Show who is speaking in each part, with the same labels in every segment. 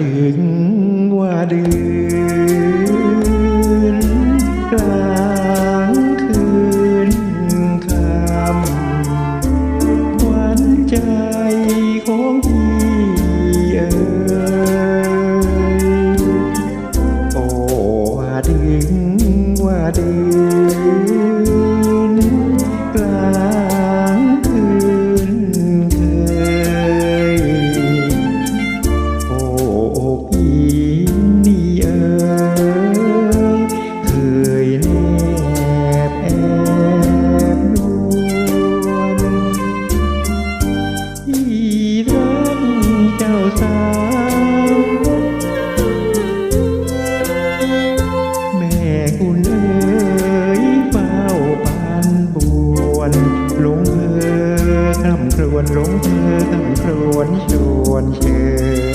Speaker 1: ดึงว่าดึงกลางคืนคำหวานใจของพี่เอ๋ยโอ้ดึงว่าดึง สาว แม่กุณเอ๋ยเฝ้าปานบวนหลงเธอทำครวนหลงเธอทำครวนชวนเชิ
Speaker 2: ญ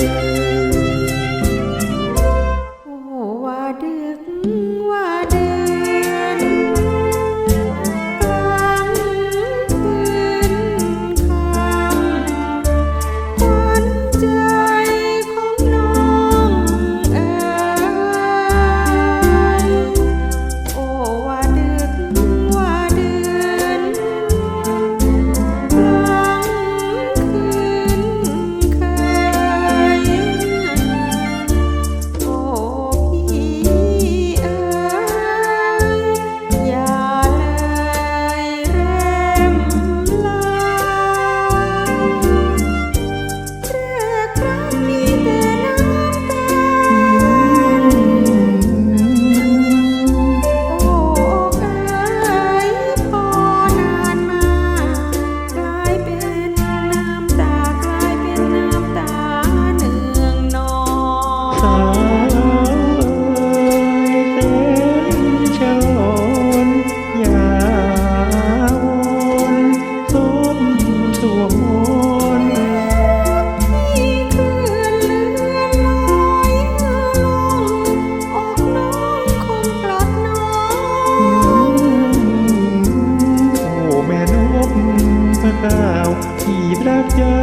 Speaker 2: ก้า
Speaker 1: ว
Speaker 2: ที่
Speaker 1: รักยา